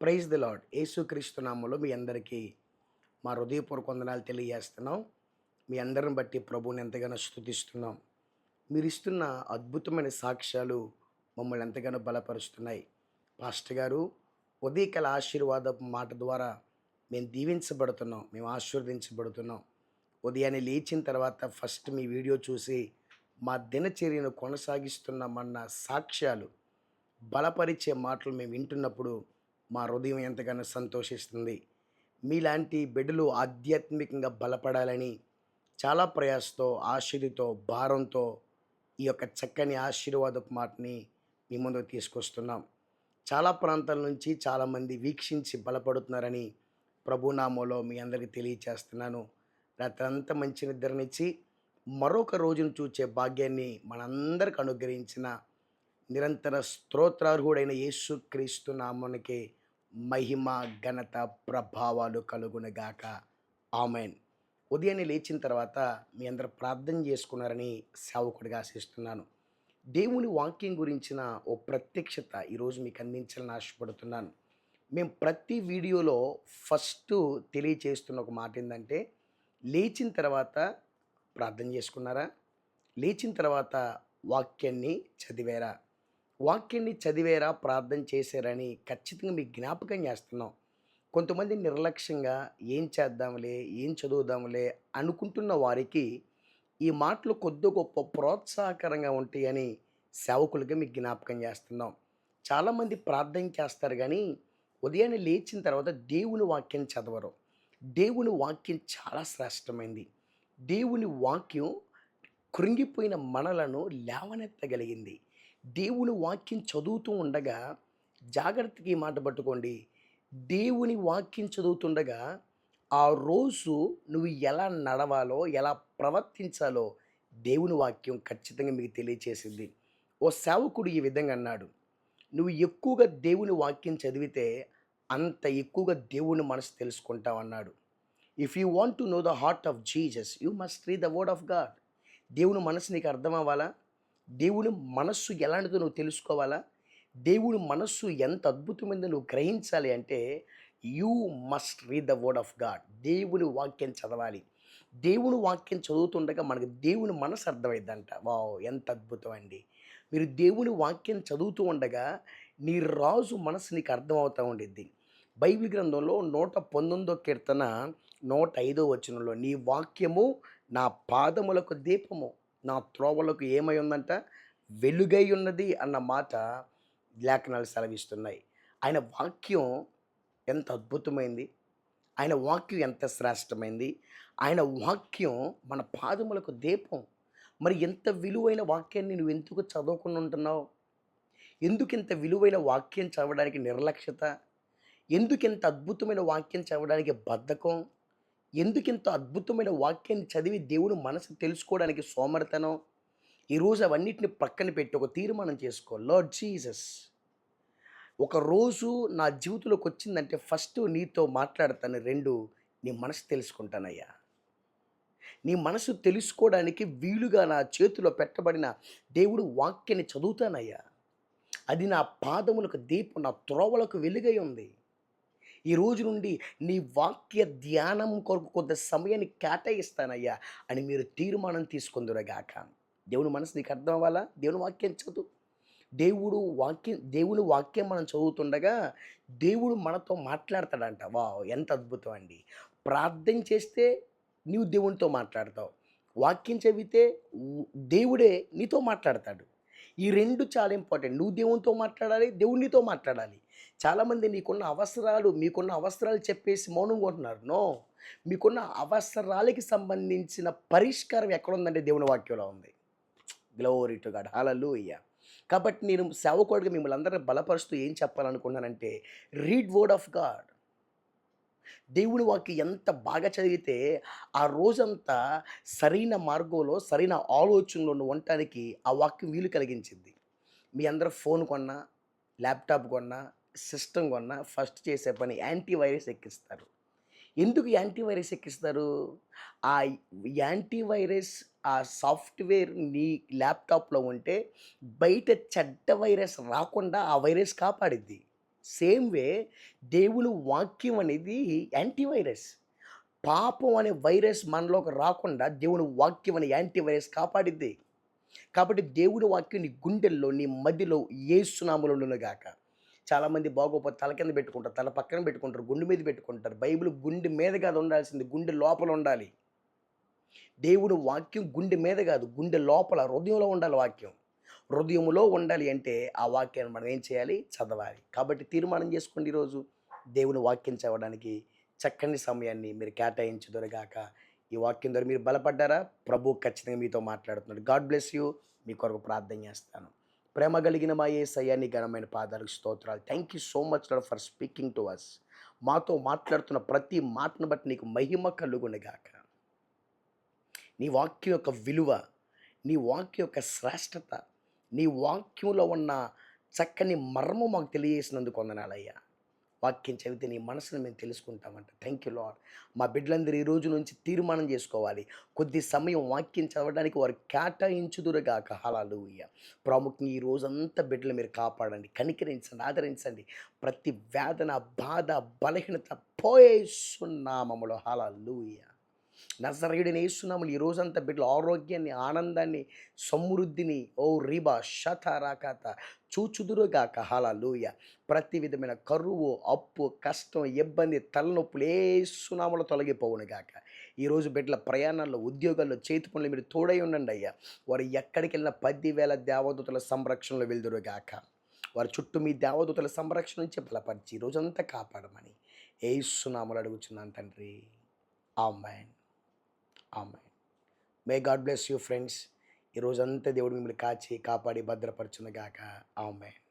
Praise the lord యేసుక్రీస్తు నామంలో మీ అందరికీ మా హృదయపూర్వక వందనాలు తెలియజేస్తున్నాం. మీ అందరిని బట్టి ప్రభువుని ఎంతగానో స్థుతిస్తున్నాం మీరు ఇస్తున్న అద్భుతమైన సాక్ష్యాలు మమ్మల్ని ఎంతగానో బలపరుస్తున్నాయి. పాస్టర్ గారు ఉదయకాల ఆశీర్వాదపు మాట ద్వారా మేము దీవించబడుతున్నాం. మేము ఆశీర్వదించబడుతున్నాం. ఉదయాన్నే లేచిన తర్వాత ఫస్ట్ మీ వీడియో చూసి మా దినచర్యను కొనసాగిస్తున్నామన్న సాక్ష్యాలు బలపరిచే మాటలు మేము వింటున్నప్పుడు మా హృదయం ఎంతగానో సంతోషిస్తుంది. మీలాంటి బిడ్డలు ఆధ్యాత్మికంగా బలపడాలని చాలా ప్రయాసతో ఆశీర్తో భారంతో ఈ యొక్క చక్కని ఆశీర్వాదపు మాటని మీ ముందుకు తీసుకొస్తున్నాం. చాలా ప్రాంతాల నుంచి చాలామంది వీక్షించి బలపడుతున్నారని ప్రభునామోలో మీ అందరికీ తెలియచేస్తున్నాను. రాత్రంతా మంచి నిద్రనిచ్చి మరొక రోజును చూచే భాగ్యాన్ని మనందరికి అనుగ్రహించిన నిరంతర స్తోత్రార్హుడైన యేసు క్రీస్తు మహిమ ఘనత ప్రభావాలు కలుగునగాక. ఆమెన్. ఉదయాన్నే లేచిన తర్వాత మీ అందరు ప్రార్థన చేసుకున్నారని సేవకుడిగా ఆశిస్తున్నాను. దేవుని వాక్యం గురించిన ఓ ప్రత్యక్షత ఈరోజు మీకు అందించాలని ఆశపడుతున్నాను. మేము ప్రతి వీడియోలో ఫస్ట్ తెలియచేస్తున్న ఒక మాట ఏంటంటే లేచిన తర్వాత ప్రార్థన చేసుకున్నారా? లేచిన తర్వాత వాక్యాన్ని చదివారా? వాక్యాన్ని చదివేరా ప్రార్థన చేశారని ఖచ్చితంగా మీకు జ్ఞాపకం చేస్తున్నాం. కొంతమంది నిర్లక్ష్యంగా ఏం చేద్దాంలే ఏం చదువుదాంలే అనుకుంటున్న వారికి ఈ మాటలు కొద్ది గొప్ప ప్రోత్సాహకరంగా ఉంటాయని సేవకులుగా మీకు జ్ఞాపకం చేస్తున్నాం. చాలామంది ప్రార్థన చేస్తారు కానీ ఉదయాన్నే లేచిన తర్వాత దేవుని వాక్యం చదవరు. దేవుని వాక్యం చాలా శ్రేష్టమైంది. దేవుని వాక్యం కృంగిపోయిన మనలను లేవనెత్తగలిగింది. దేవుని వాక్యం చదువుతూ ఉండగా జాగ్రత్తకి మాట పట్టుకోండి. దేవుని వాక్యం చదువుతుండగా ఆ రోజు నువ్వు ఎలా నడవాలో ఎలా ప్రవర్తించాలో దేవుని వాక్యం ఖచ్చితంగా మీకు తెలియచేసింది. ఓ సేవకుడు ఈ విధంగా అన్నాడు. నువ్వు ఎక్కువగా దేవుని వాక్యం చదివితే అంత ఎక్కువగా దేవుని మనసు తెలుసుకుంటావు అన్నాడు. If you want to know the heart of Jesus you must read the word of God దేవుని మనసు నీకు అర్థం అవ్వాలా? దేవుని మనస్సు ఎలాంటిదో నువ్వు తెలుసుకోవాలా? దేవుని మనస్సు ఎంత అద్భుతమైందో నువ్వు గ్రహించాలి అంటే you must read the word of God. దేవుని వాక్యం చదవాలి. దేవుని వాక్యం చదువుతుండగా మనకు దేవుని మనసు అర్థమైందంట వావ్ ఎంత అద్భుతం అండి. మీరు దేవుని వాక్యం చదువుతూ ఉండగా నీ రాజు మనసు నీకు అర్థమవుతూ ఉండిద్ది. బైబిల్ గ్రంథంలో నూట పంతొమ్మిదో కీర్తన నూట ఐదో వచనంలో నీ వాక్యము నా పాదములకు దీపము నా త్రోవలకు ఏమై ఉందంట? వెలుగై ఉన్నది అన్న మాట లేఖనాలు సెలవిస్తున్నాయి. ఆయన వాక్యం ఎంత అద్భుతమైంది. ఆయన వాక్యం ఎంత శ్రేష్టమైంది. ఆయన వాక్యం మన పాదములకు దీపం. మరి ఎంత విలువైన వాక్యాన్ని నువ్వు ఎందుకు చదవకుండా ఉంటున్నావు? ఎందుకు ఇంత విలువైన వాక్యం చదవడానికి నిర్లక్ష్యత? ఎందుకు ఇంత అద్భుతమైన వాక్యం చదవడానికి బద్ధకం? ఎందుకింత అద్భుతమైన వాక్యాన్ని చదివి దేవుని మనసు తెలుసుకోవడానికి సోమరితనం? ఈరోజు అవన్నిటిని పక్కన పెట్టి ఒక తీర్మానం చేసుకో. లార్డ్ జీసస్ ఒక రోజు నా జీవితంలోకి వచ్చిందంటే ఫస్ట్ నీతో మాట్లాడతాను రెండు నీ మనసు తెలుసుకుంటానయ్యా. నీ మనసు తెలుసుకోవడానికి వీలుగా నా చేతిలో పెట్టబడిన దేవుడు వాక్యాన్ని చదువుతానయ్యా. అది నా పాదములకు దీపం నా త్రోవలకు వెలుగై ఉంది. ఈ రోజు నుండి నీ వాక్య ధ్యానం కొరకు కొంత సమయాన్ని కేటాయిస్తానయ్యా అని మీరు తీర్మానం తీసుకుందురగాక. దేవుని మనసు నీకు అర్థం అవ్వాలా? దేవుని వాక్యం చదువు. దేవుడు వాక్యం దేవుని వాక్యం మనం చదువుతుండగా దేవుడు మనతో మాట్లాడతాడంట. వా ఎంత అద్భుతం అండి. ప్రార్థన చేస్తే నీవు దేవునితో మాట్లాడతావు. వాక్యం చదివితే దేవుడే నీతో మాట్లాడతాడు. ఈ రెండు చాలా ఇంపార్టెంట్ నువ్వు దేవునితో మాట్లాడాలి దేవునితో మాట్లాడాలి. చాలామంది నీకున్న అవసరాలు మీకున్న అవసరాలు చెప్పేసి మౌనంగా ఉంటున్నారు నో. మీకున్న అవసరాలకి సంబంధించిన పరిష్కారం ఎక్కడుందంటే దేవుని వాక్యంలో ఉంది. గ్లోరీ టు గాడ్ హలలు అయ్యా కాబట్టి నేను సేవకుడిగా మిమ్మల్ని అందరినీ బలపరుస్తూ ఏం చెప్పాలనుకున్నానంటే రీడ్ వర్డ్ ఆఫ్ గాడ్ దేవుని వాక్యం ఎంత బాగా చదివితే ఆ రోజంతా సరైన మార్గంలో సరైన ఆలోచనలో నువ్వు ఉండటానికి ఆ వాక్యం వీలు కలిగించింది. మీ అందరూ ఫోన్ కొన్నా ల్యాప్టాప్ కొన్నా సిస్టమ్ కొన్నా ఫస్ట్ చేసే పని యాంటీవైరస్ ఎక్కిస్తారు. ఎందుకు యాంటీవైరస్ ఎక్కిస్తారు? ఆ యాంటీవైరస్ ఆ సాఫ్ట్వేర్ నీ ల్యాప్టాప్లో ఉంటే బయట చెడ్డ వైరస్ రాకుండా ఆ వైరస్ కాపాడిద్ది. సేమ్ వే దేవుని వాక్యం అనేది యాంటీవైరస్. పాపం అనే వైరస్ మనలోకి రాకుండా దేవుని వాక్యం అనే యాంటీవైరస్ కాపాడిద్ది. కాబట్టి దేవుడి వాక్యం నీ గుండెల్లో నీ మదిలో ఏసునాములు గాక చాలామంది బాగోపోతే తల కింద పెట్టుకుంటారు తల పక్కన పెట్టుకుంటారు గుండె మీద పెట్టుకుంటారు. బైబిల్ గుండె మీద కాదు ఉండాల్సింది గుండె లోపల ఉండాలి. దేవుడు వాక్యం గుండె మీద కాదు గుండె లోపల హృదయంలో ఉండాలి వాక్యం. హృదయంలో ఉండాలి అంటే ఆ వాక్యాన్ని మనం ఏం చేయాలి? చదవాలి. కాబట్టి తీర్మానం చేసుకోండి ఈరోజు దేవుని వాక్యం చదవడానికి చక్కని సమయాన్ని మీరు కేటాయించదొరగాక. ఈ వాక్యం ద్వారా మీరు బలపడ్డారా? ప్రభు ఖచ్చితంగా మీతో మాట్లాడుతున్నాడు. God bless you. మీ కొరకు ప్రార్థన చేస్తాను. ప్రేమ కలిగిన మా ఏ సయాన్ని ఘనమైన పాదాలకు స్తోత్రాలు. Thank you so much Lord for speaking to us మాతో మాట్లాడుతున్న ప్రతి మాటను బట్టి నీకు మహిమ కలుగునిగాక. నీ వాక్యం యొక్క విలువ నీ వాక్యం యొక్క శ్రేష్టత నీ వాక్యంలో ఉన్న చక్కని మర్మం మాకు తెలియజేసినందుకు వందనాలయ్యా. వాక్యం చదివితే నీ మనసును మేము తెలుసుకుంటామంట. థ్యాంక్ యూ లాడ్ మా బిడ్డలందరూ ఈ రోజు నుంచి తీర్మానం చేసుకోవాలి. కొద్ది సమయం వాక్యం చదవడానికి వారు కేటాయించుదురుగాక హలాలుయ్య ప్రాముఖ్యంగా ఈ రోజంతా బిడ్డలు మీరు కాపాడండి. కనికరించండి ఆదరించండి. ప్రతి వేదన బాధ బలహీనత పోయేస్తున్నామములో హలాలుయ్య నజరయుడిని వేస్తున్నాములు ఈ రోజంతా బిడ్డలు ఆరోగ్యాన్ని ఆనందాన్ని సమృద్ధిని ఓ రీబా శత రాకాత చూచుదురుగాక. హలలుయ ప్రతి విధమైన కరువు అప్పు కష్టం ఇబ్బంది తలనొప్పులు ఏ సునాములు తొలగిపోవును గాక ఈరోజు బిడ్డల ప్రయాణాల్లో ఉద్యోగాల్లో చేతి పనులు మీరు తోడై ఉండండి అయ్యా. వారు ఎక్కడికి వెళ్ళిన పదివేల దేవదూతల సంరక్షణలో వెళ్దురుగాక వారి చుట్టూ మీ దేవదూతల సంరక్షణ నుంచి బలపరిచి ఈ రోజంతా కాపాడమని ఏ సునాములు అడుగుచున్నాను తండ్రి. ఆమెన్. ఆమె may God bless you friends ఈ రోజంతా దేవుడు మిమ్మల్ని కాచి కాపాడి భద్రపరచునుగాక. ఆమెన్.